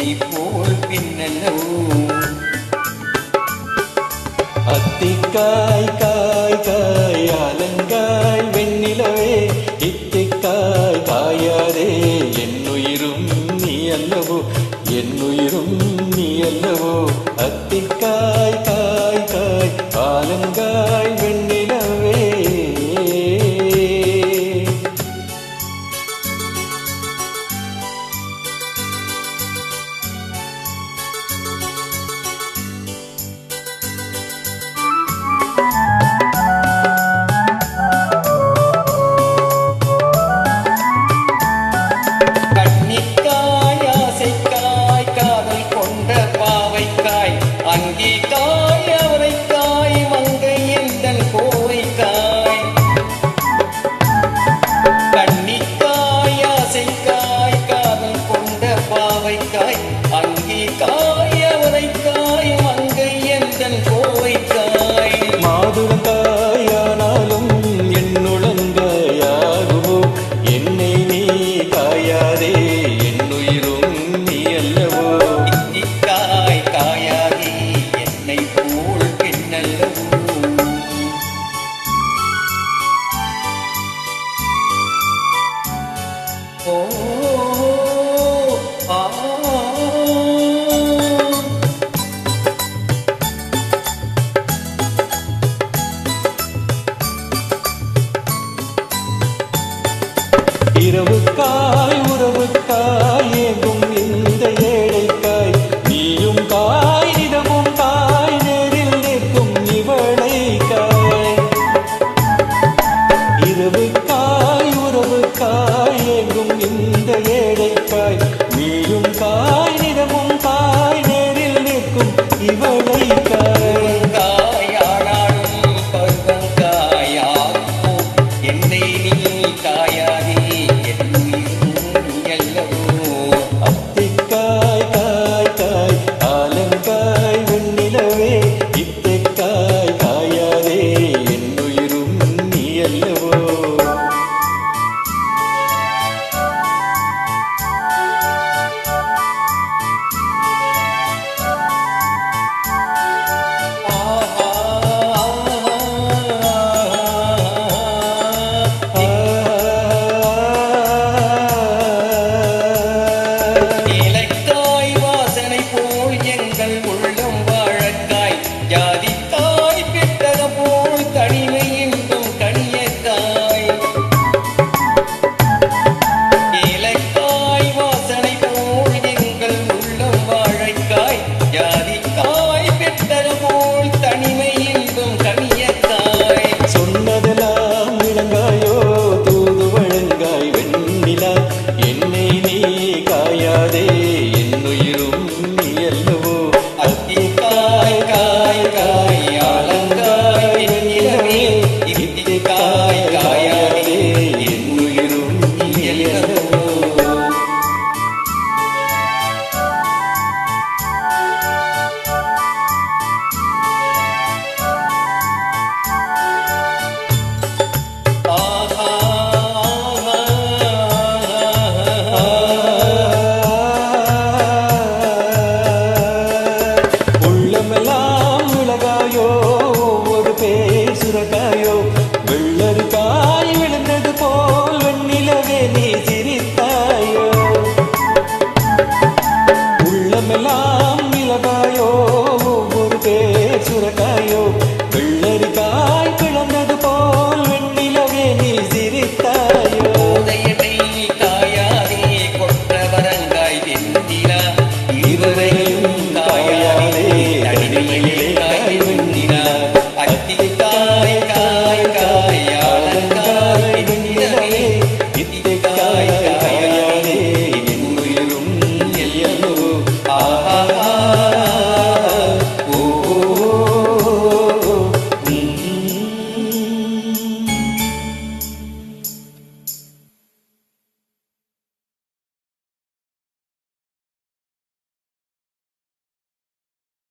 உன்னை போல் பின்னல்லவோ? அத்திக்காய் காய் காய் அலங்காய் வெண்ணிலவே. இத்திக்காய் காயாரே என்னுயிரும் நீ அல்லவோ? என்னுயிரும் நீ அல்லவோ? அத்திக்காய் காய் காய் அலங்காய் இரவுக்காய் உறவு Willy, Willy.